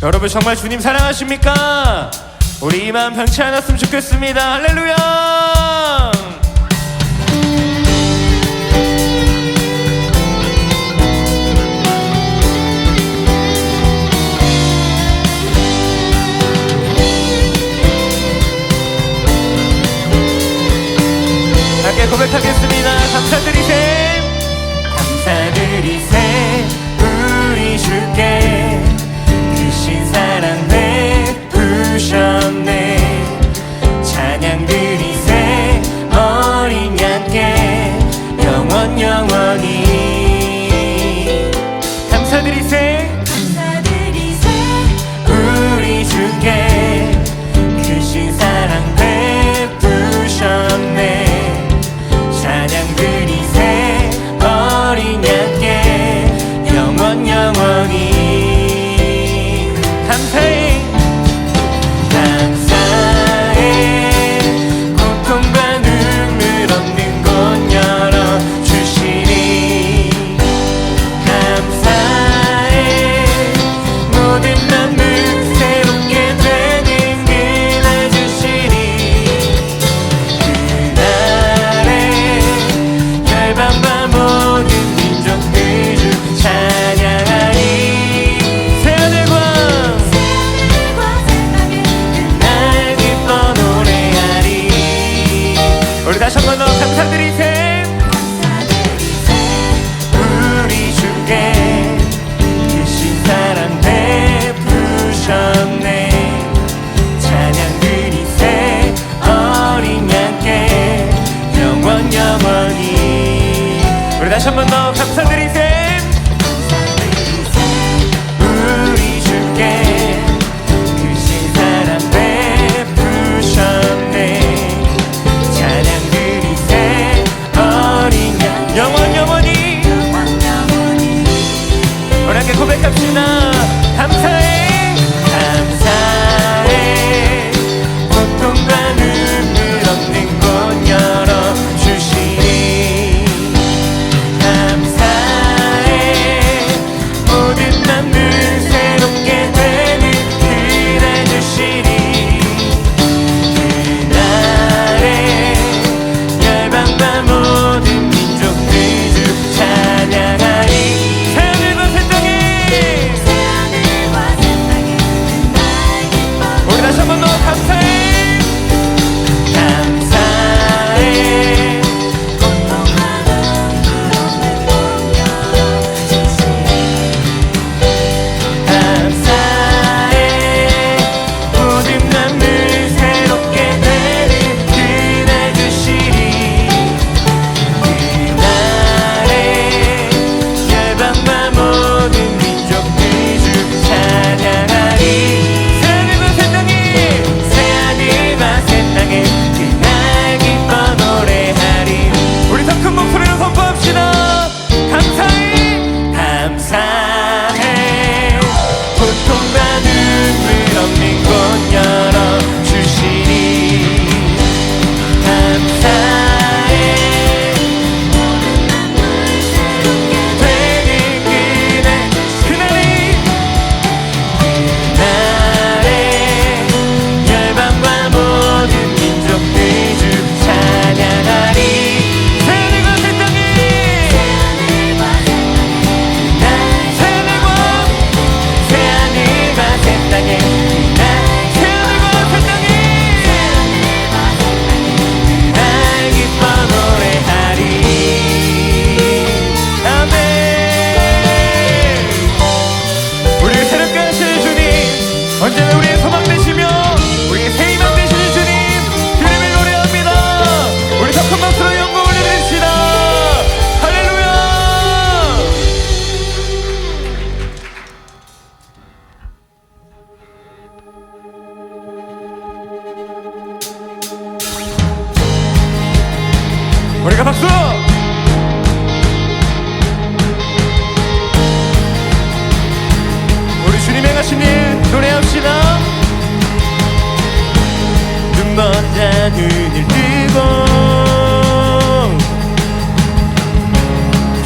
여러분 정말 주님 사랑하십니까? 우리 이만 변치 않았으면 좋겠습니다. 할렐루야! 함께 고백하겠습니다. 감사드리세요. 감사드리세요. 합시다 눈 먼자 눈을 뜨고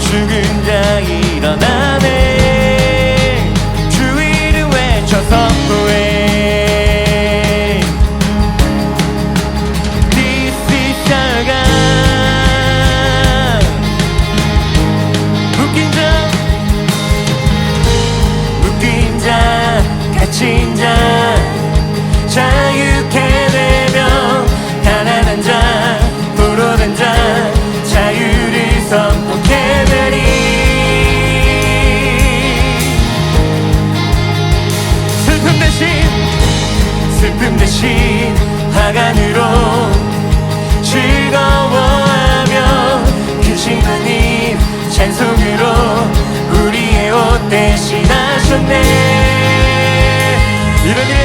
죽은 자 일어나 자유케 되면 가난한 자 부르는 자 자유를 선포케 되리. 슬픔 대신 슬픔 대신 하간으로 즐거워하며 귀신 하님 찬송으로 우리의 옷 대신 하셨네. 이런 일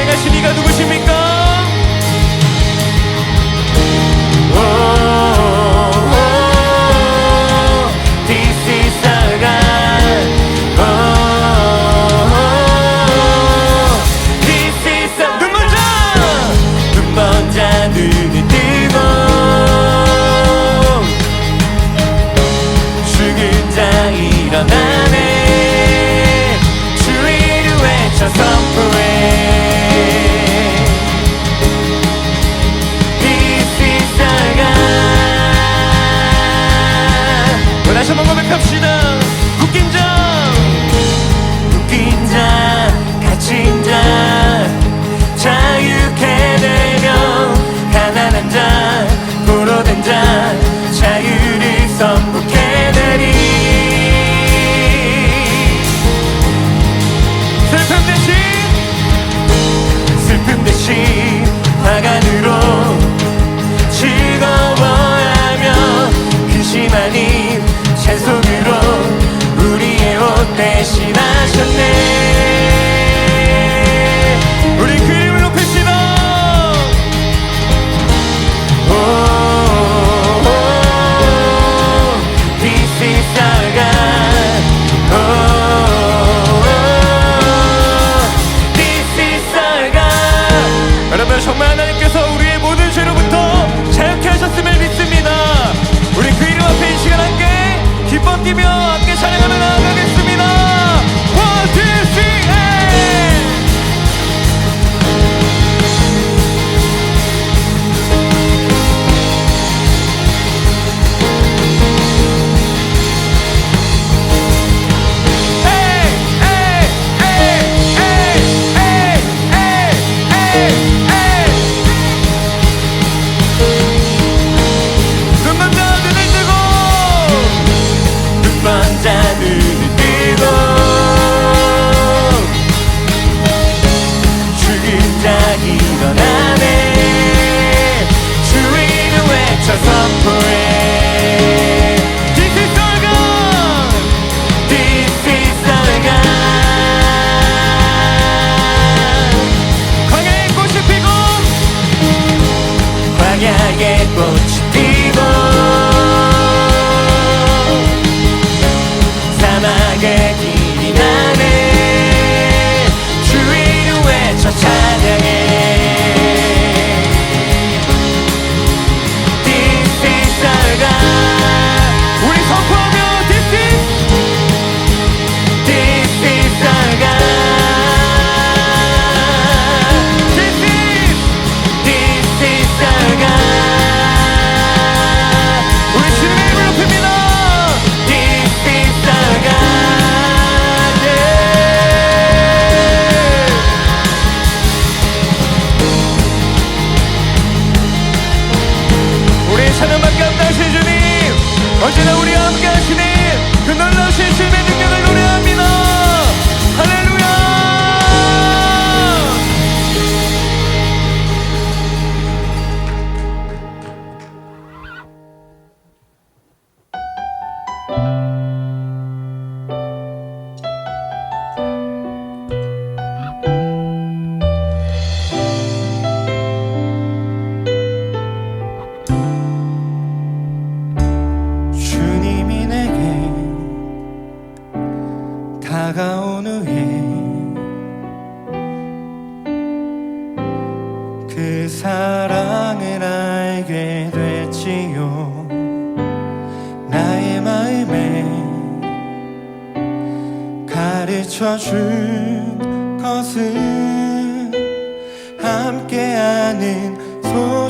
기뻐 뛰며 함께 찬양하는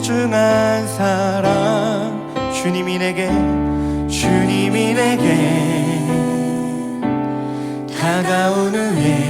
소중한 사랑. 주님이 내게 주님이 내게 다가오는 예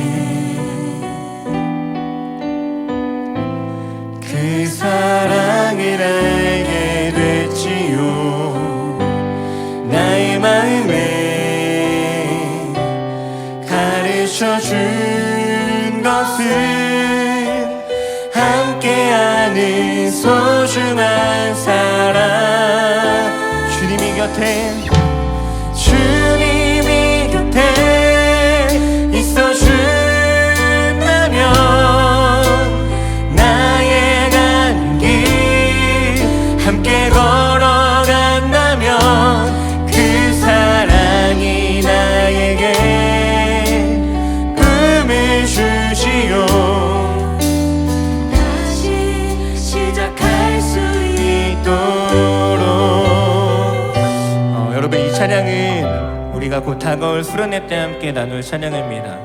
여러분 이 찬양은 우리가 곧 다가올 수련회 때 함께 나눌 찬양입니다.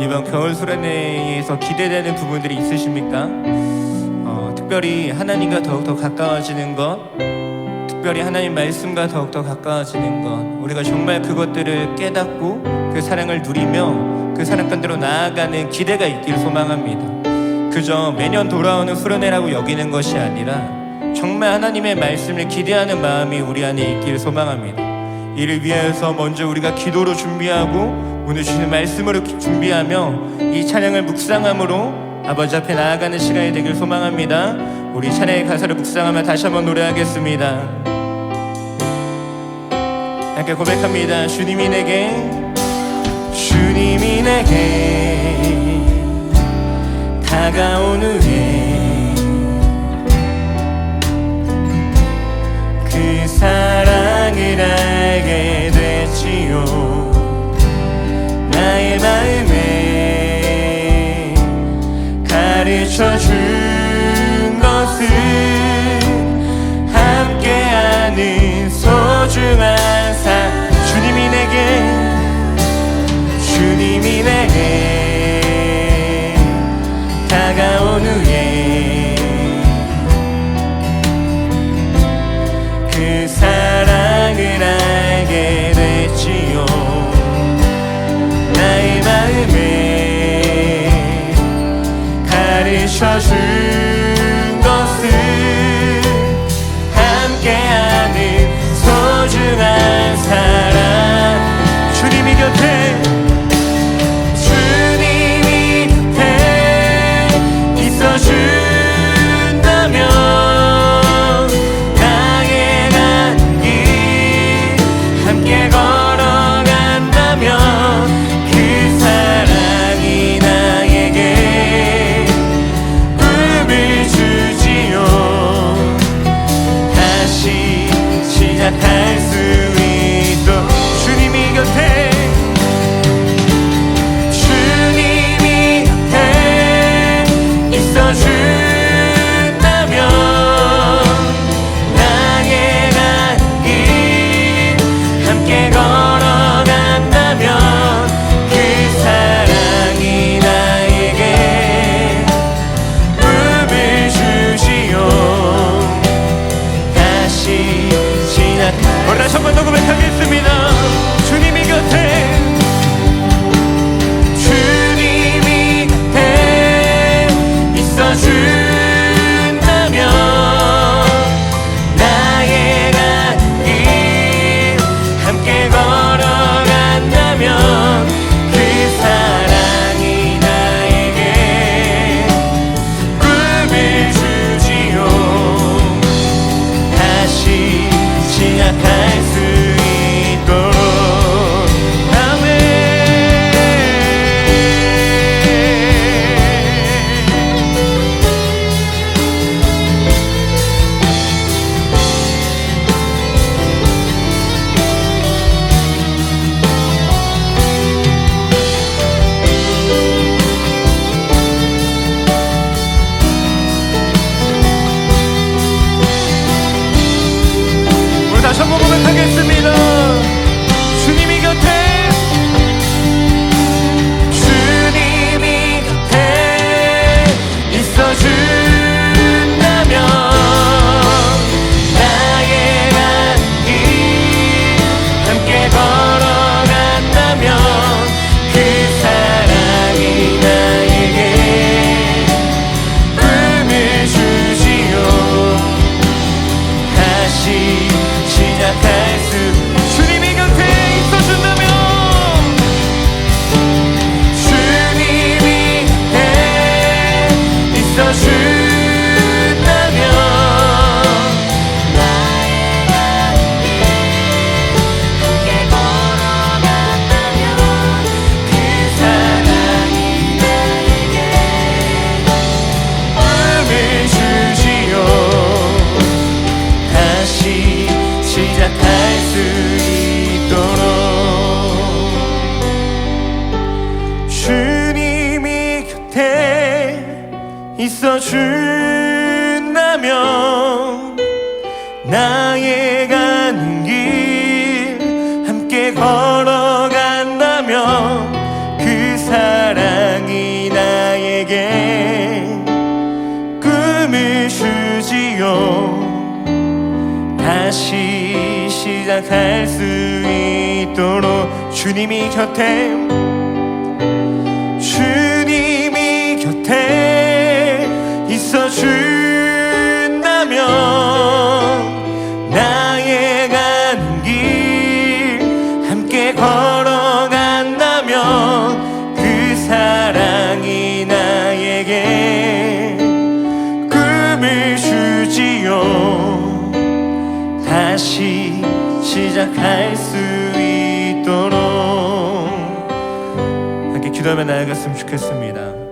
이번 겨울 수련회에서 기대되는 부분들이 있으십니까? 어, 특별히 하나님과 더욱더 가까워지는 것 특별히 하나님 말씀과 더욱더 가까워지는 것 우리가 정말 그것들을 깨닫고 그 사랑을 누리며 그 사랑간대로 나아가는 기대가 있기를 소망합니다. 그저 매년 돌아오는 수련회라고 여기는 것이 아니라 정말 하나님의 말씀을 기대하는 마음이 우리 안에 있기를 소망합니다 이를 위해서 먼저 우리가 기도로 준비하고 오늘 주신 말씀으로 기- 준비하며 이 찬양을 묵상함으로 아버지 앞에 나아가는 시간이 되길 소망합니다. 우리 찬양의 가사를 묵상하며 다시 한번 노래하겠습니다. 함께 고백합니다. 주님이 내게 주님이 내게 후에 그 사랑 을 알게 됐지요. 나의 마음에 가르쳐 준 것은 함께하는 소중한 사 주님이 내게 주님이 내게 가르 Okay. 있어 준다면 나의 가는 길 함께 걸어간다면 그 사랑이 나에게 꿈을 주지요. 다시 시작할 수 있도록 주님이 곁에 기도하며 나아갔으면 좋겠습니다.